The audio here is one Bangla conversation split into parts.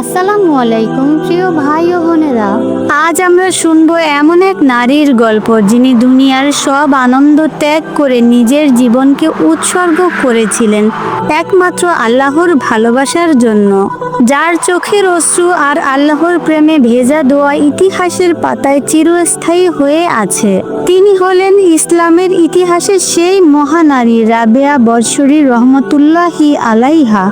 আসসালামু আলাইকুম, প্রিয় ভাই ও বোনেরা। আজ আমরা শুনব এমন এক নারীর গল্প যিনি দুনিয়ার সব আনন্দ ত্যাগ করে নিজের জীবনকে উৎসর্গ করেছিলেন, একমাত্র আল্লাহর ভালোবাসার জন্য। যার চোখের অশ্রু আর আল্লাহর প্রেমে ভেজা দোয়া ইতিহাসের পাতায় চিরস্থায়ী হয়ে আছে। তিনি হলেন ইসলামের ইতিহাসের সেই মহানারী রাবেয়া বৎসরী রহমতুল্লাহি আলাইহা।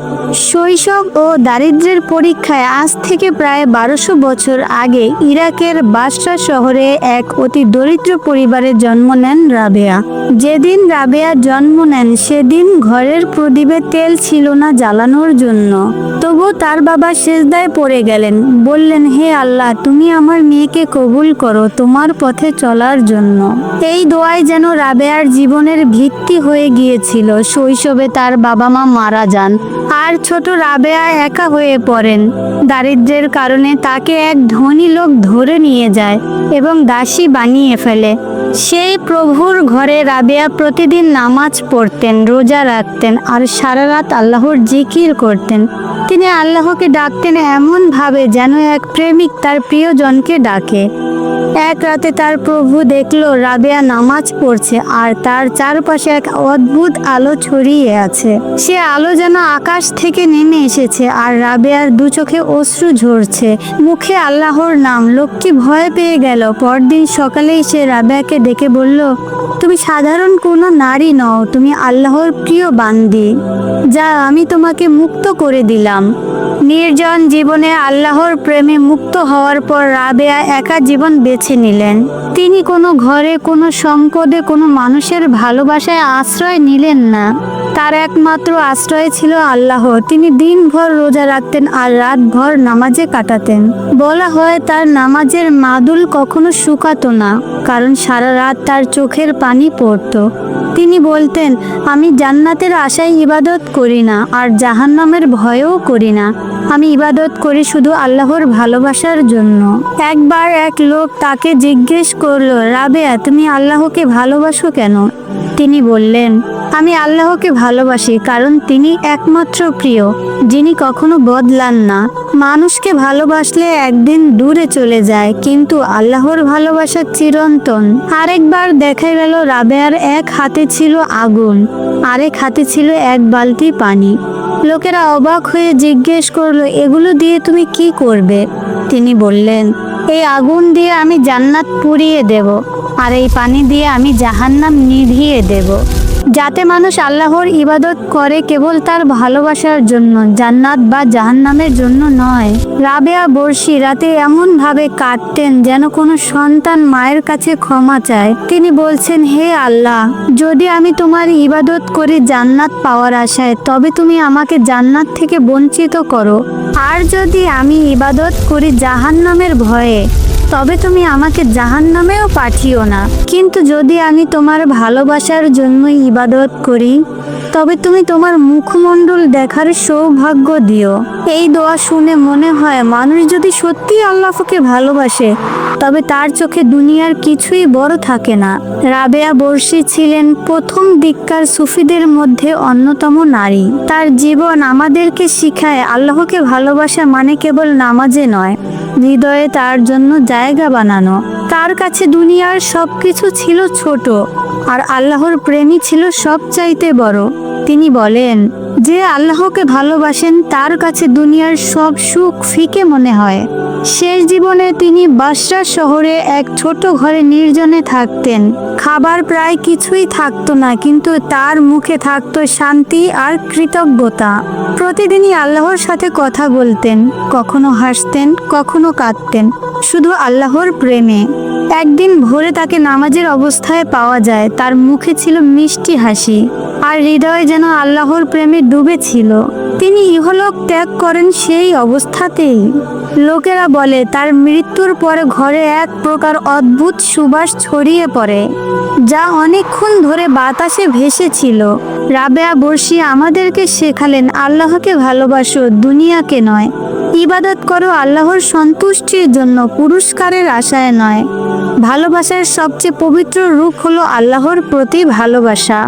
শৈশব ও দারিদ্র্যের পরীক্ষায় আজ থেকে প্রায় বারোশো বছর আগে ইরাকের বাসরা শহরে এক অতি দরিদ্র পরিবারে জন্ম নেন রাবেয়া। যেদিন রাবেয়া জন্ম নেন, সেদিন ঘরের প্রদীপে তেল ছিল না জ্বালানোর জন্য। তবু তার বাবা সেজদায় পড়ে গেলেন। বললেন, হে আল্লাহ, তুমি আমার মেয়েকে কবুল করো তোমার পথে চলার জন্য। এই দোয়ায় যেন রাবেয়ার জীবনের ভিত্তি হয়ে গিয়েছিল। শৈশবে তার বাবা মা মারা যান আর ছোট রাবেয়া একা হয়ে পড়েন। দারিদ্র্যের কারণে তাকে এক ধনী লোক ধরে নিয়ে যায় এবং দাসী বানিয়ে ফেলে। সেই প্রভুর ঘরে রাবেয়া প্রতিদিন নামাজ পড়তেন, রোজা রাখতেন আর সারা রাত আল্লাহর জিকির করতেন। তিনি আল্লাহকে ডাকতেন এমনভাবে যেন এক প্রেমিক তার প্রিয়জনকে ডাকে। এক রাতে তার প্রভু দেখল, রাবেয়া নামাজ পড়ছে আর তার চারপাশে এক অদ্ভুত আলো ছড়িয়ে আছে। সে আলো যেন আকাশ থেকে নেমে এসেছে আর রাবেয়ার দু চোখে অশ্রু ঝরছে। মুখে আল্লাহর নাম। লোকটি ভয় পেয়ে গেল। পরদিন সকালেই সে রাবেয়াকে ডেকে বলল, তুমি সাধারণ কোনো নারী নও, তুমি আল্লাহর প্রিয় বান্দি, যা আমি তোমাকে মুক্ত করে দিলাম। নির্জন জীবনে আল্লাহর প্রেমে মুক্ত হওয়ার পর রাবেয়া একা জীবন বেছে নিলেন। তিনি কোনো ঘরে কোনো সংকটে কোনো মানুষের ভালোবাসায় আশ্রয় নিলেন না। তার একমাত্র আশ্রয় ছিল আল্লাহ। তিনি দিনভর রোজা রাখতেন আর রাতভর নামাজে কাটাতেন। বলা হয় তার নামাজের মাদুল কখনো শুকাতো না, কারণ সারা রাত তার চোখের পানি পড়তো। তিনি বলতেন, আমি জান্নাতের আশায় ইবাদত করি না আর জাহান্নামের ভয়ও করি না। আমি ইবাদত করি শুধু আল্লাহর ভালোবাসার জন্য। একবার এক লোক তাকে জিজ্ঞেস করল, রাবেয়া, তুমি আল্লাহকে ভালোবাসো কেন? তিনি বললেন, আমি আল্লাহকে ভালোবাসি কারণ তিনি একমাত্র প্রিয়, যিনি কখনো বদলান না। মানুষকে ভালোবাসলে একদিন দূরে চলে যায়, কিন্তু আল্লাহর ভালোবাসার চিরন্তন। আরেকবার দেখা গেল রাবেয়ার এক হাতে ছিল আগুন, আরেক হাতে ছিল এক বালতি পানি। লোকেরা অবাক হয়ে জিজ্ঞেস করল, এগুলো দিয়ে তুমি কি করবে? তিনি বললেন, এই আগুন দিয়ে আমি জান্নাত পুড়িয়ে দেব, আর এই পানি দিয়ে আমি জাহান্নাম নিভিয়ে দেব। যাতে মানুষ আল্লাহর ইবাদত করে কেবল তার ভালোবাসার জন্য, জান্নাত বা জাহান্নামের জন্য নয়। রাবেয়া বর্ষি রাতে এমন ভাবে কাটতেন যেন কোনো সন্তান মায়ের কাছে ক্ষমা চায়। তিনি বলছেন, হে আল্লাহ, যদি আমি তোমার ইবাদত করি জান্নাত পাওয়ার আশায়, তবে তুমি আমাকে জান্নাত থেকে বঞ্চিত করো। আর যদি আমি ইবাদত করি জাহান্নামের ভয়ে তবে তুমি আমাকে জাহান নামেও পাঠিও না। কিন্তু যদি আমি তোমার ভালোবাসার জন্য ইবাদত করি, তবে তুমি তোমার মুখমণ্ডল দেখার সৌভাগ্য দিও। এই দোয়া শুনে মনে হয় মানুষ যদি সত্যি আল্লাহকে ভালোবাসে তবে তার চোখে দুনিয়ার কিছুই বড় থাকে না। রাবেয়া বর্ষি ছিলেন প্রথম দিককার সুফিদের মধ্যে অন্যতম নারী। তার জীবন আমাদেরকে শিখায় আল্লাহকে ভালোবাসা মানে কেবল নামাজে নয়, হৃদয়ে তার জন্য জায়গা বানানো। তার কাছে দুনিয়ার সব কিছু ছিল ছোট, আর আল্লাহর প্রেমই ছিল সবচাইতে বড়। তিনি বলেন, যে আল্লাহকে ভালোবাসেন, তার কাছে দুনিয়ার সব সুখ ফিকে মনে হয়। শেষ জীবনে তিনি বাসরা শহরে এক ছোট ঘরে নির্জনে থাকতেন। খাবার প্রায় কিছুই থাকতো না, কিন্তু তার মুখে থাকতো শান্তি আর কৃতজ্ঞতা। প্রতিদিনই আল্লাহর সাথে কথা বলতেন, কখনো হাসতেন, কখনো কাঁদতেন, শুধু আল্লাহর প্রেমে। একদিন ভোরে তাকে নামাজের অবস্থায় পাওয়া যায়, তার মুখে ছিল মিষ্টি হাসি। আর হৃদয় যেন আল্লাহর প্রেমে ডুবে ছিল। তিনি ইহলোক ত্যাগ করেন সেই অবস্থাতেই। লোকেরা বলে, তার মৃত্যুর পরে ঘরে এক প্রকার অদ্ভুত সুবাস ছড়িয়ে পড়ে, যা অনেকক্ষণ ধরে বাতাসে ভেসেছিল রাবেয়া বর্ষি, আমাদেরকে শেখালেন, আল্লাহকে ভালোবাসো, দুনিয়াকে নয়। ইবাদত করো আল্লাহর সন্তুষ্টির জন্য, পুরস্কারের আশায় নয়। ভালোবাসার সবচেয়ে পবিত্র রূপ হলো আল্লাহর প্রতি ভালোবাসা।